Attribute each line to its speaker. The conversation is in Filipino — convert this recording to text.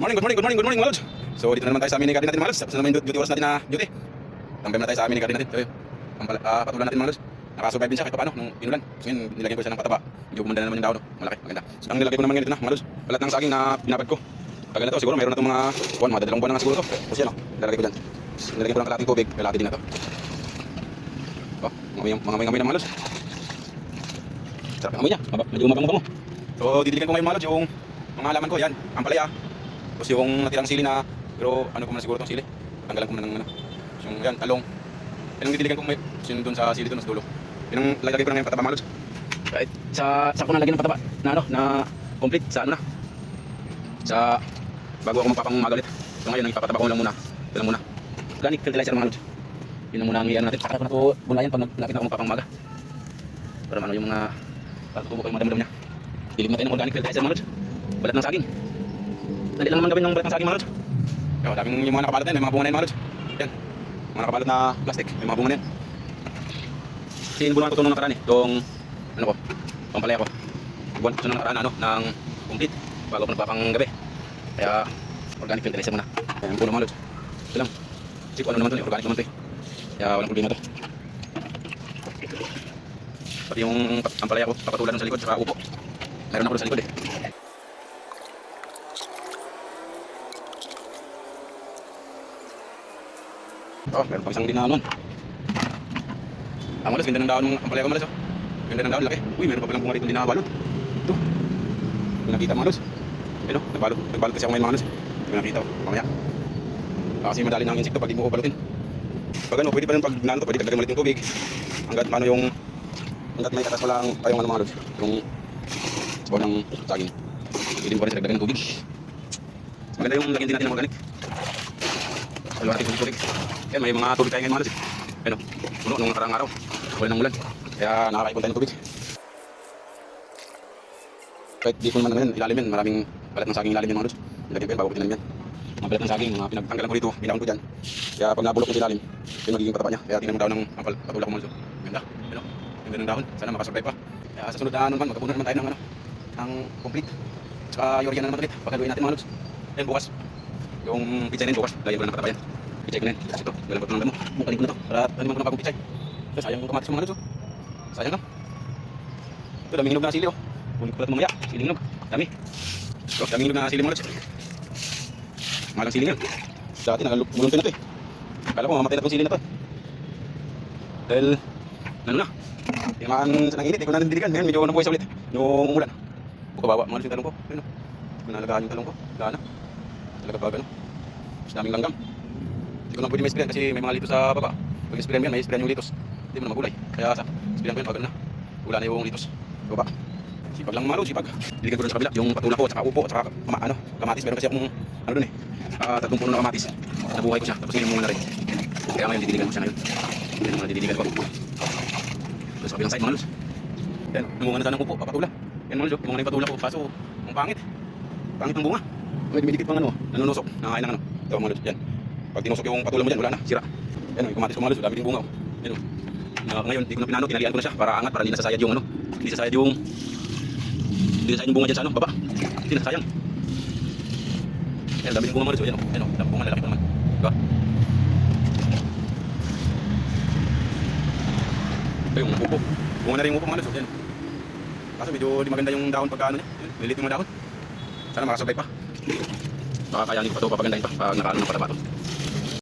Speaker 1: Morning, good morning, good morning, good morning, mga. So, dito na naman tayo sa mini garden natin, mga. Tapos na naman yung duty oras natin na duty. Tambay na tayo sa mini garden natin. So, yun. Pampala, ah, patulan natin, mga lods. Nakasurvive din siya kahit paano nung inulan. So, yun, nilagyan ko siya ng pataba. Medyo bumanda na naman yung daon. no? Malaki, maganda. So, ang nilagay ko naman ganito na, mga lods. Balat ng saging na pinapad ko. Tagal na to, siguro mayroon na itong mga, one, mga dalawang buwan na nga siguro to. Tapos yan, oh, lalagay ko dyan. Nilagyan ko ng kalating tubig, kalati din na to. Oh, mga mga mga mga lods. Sarap ng amoy niya. Medyo mabango-bango. So, didiligan ko ngayon mga yung mga halaman ko. Yan, ang palaya. Tapos yung natirang sili na, pero ano ko muna siguro itong sili. Tanggalan ko muna ng ano. Tapos yung yan, talong. Yan ang didiligan ko may yun doon sa sili doon sa dulo. Yan ang lalagay ko na ngayon pataba mga lods. Right. Sa, sa ko nalagyan ng pataba na ano, na complete sa ano na. Sa, bago ako magpapangmaga ulit. So ngayon, ipapataba ko lang muna. Ito lang muna. Organic fertilizer mga lods. Yun ang muna ang iyan natin. Saka ko na ito bunayan pag nakita ko magpapangmaga. Para ano yung mga para tutubo ko yung madam-dam niya. Dilim natin ng organic fertilizer mga lods. Balat ng saging. Dali lang naman gawin ng balat ng saging mga lods. Yo, daming yung mga nakabalot na yan, may mga bunga na yan mga lods. Yan. Mga nakabalot na plastic, may mga bunga na yan. Kasi inubulungan ko ito nung nakaraan eh. Itong, ano ko, pampalaya ko. Buwan ko ito nung nakaraan ano, ng complete. Bago ako nagpapanggabi. Kaya, organic fertilizer muna. Ayan po mga lods. Ito lang. Kasi kung ano naman ito, eh, organic naman ito eh. Kaya walang problema ito. Pati yung pampalaya ko, papatulan sa likod, saka upo. Meron ako sa likod eh. Oh, meron pang isang dinanon. Ang malas, ganda ng daon ng ampalaya ko malas oh. Ganda ng daon, laki. Uy, meron pa palang bunga rito hindi nakabalot. Ito. Hindi nakita malas. Ayun oh, nagbalot. Nagbalot kasi ako ngayon malas. Hindi nakita oh, mamaya. Ah, kasi madali ng insekto pag di mo balutin. Pag ano, pwede pa rin pag nano to, pwede dagdagan mo ulit yung tubig. Hanggat ano yung hanggat may katas wala ang tayong ano mga lods. Yung sabaw ng saging. Pwede mo pa rin dagdagan ng tubig. Maganda yung lagyan din natin ng organic. Wala natin tubig-tubig. Yan, may mga tubig tayo ngayon mga lods. Ano, puno nung nakarang araw. Wala ng ulan. Kaya nakakaipon tayo ng tubig. Kahit di ko naman naman ilalim yan, maraming balat ng saging ilalim yan mga lods. Ilagyan ko yan bago ko tinalim yan. Mga balat ng saging, mga pinagtanggalan ko dito, binawon ko dyan. Kaya pag nabulok ko sa ilalim, yun magiging pataba niya. Kaya tingnan mo daw ng ampal, patulak ko mga lods. Ganda, ano, ganda ng dahon. Sana makasurvive pa. Kaya sa sunod na ano naman, magkapuno naman tayo ng ano, ng complete. Tsaka yurian na naman ulit, pagkaluin natin mga lods. Yan bukas, yung pizza na yun bukas, lagyan ko na ng Pizza ko na yun. Kasi ito, galang ko ito ng damo. Bukaling ko na ito, para ano naman ko na bagong pizza. Ito, sayang kamatis yung mga oh. Sayang lang. Ito, daming hinog na sili oh. Kunin ko pala ito mamaya, siling hinog. Dami. Ito, daming hinog na sili mga lods. Malang siling yan. Dati nagaluluntoy na ito eh. Akala ko mamatay na itong sili na to eh. Dahil, ano na, tinamaan sa nanginit, hindi ko na nandiligan. Ngayon, medyo nabuhay sa ulit. Yung umulan. Bukabawa, mga yung talong ko. Ayun o. Ko nalagaan yung talong ko. Wala na. Talaga baga no. Mas daming langgam. Hindi ko na pwede may sprayan kasi may mga litos sa baba. Pag sprayan mo yan, may sprayan yung litos. Hindi mo na magulay. Kaya sa sprayan ko yan, bagal na. Wala na yung litos. Baba. Sipag lang malo, sipag. Diligan ko dun sa kabila. Yung patula ko, tsaka upo, tsaka kama, ano, kamatis. Meron kasi akong, ano dun eh. Uh, tatlong puno ng kamatis. Nabuhay ko siya. Tapos ngayon muna na rin. Kaya ngayon didiligan ko siya ngayon. Ang mga didiligan ko. Doon sa kabilang side mga lods. Yan, namunga na sana ng upo, papatula. Yan mga oh. namunga na yung patula ko. Kaso, ang pangit. Pangit ng bunga. May dumidikit pang ano, nanunusok. Nakakain ng ano. Ito mga lods, yan. Pag tinusok yung patula mo dyan, wala na, sira. Yan, yung kamatis ko mga lods, dami din bunga. Oh. Yan, oh. Na, ngayon, di ko na pinano, tinalian ko na siya para angat, para hindi nasasayad yung ano. Hindi nasasayad yung hindi nasasayad yung bunga dyan sa ano, baba. Hindi nasasayang. Yan, dami din bunga mga lods. oh. Yan, oh. Yan, oh. Dami bunga, lalaki pa naman. Diba? Ito yung upo. Bunga na rin yung upo mga lods. oh. Yan. Kaso medyo di maganda yung dahon pagka ano niya. Lilit yung mga dahon. Sana makasurvive pa. Baka kayanin ko pa ito, papagandahin pa pag nakaano ng pataba to.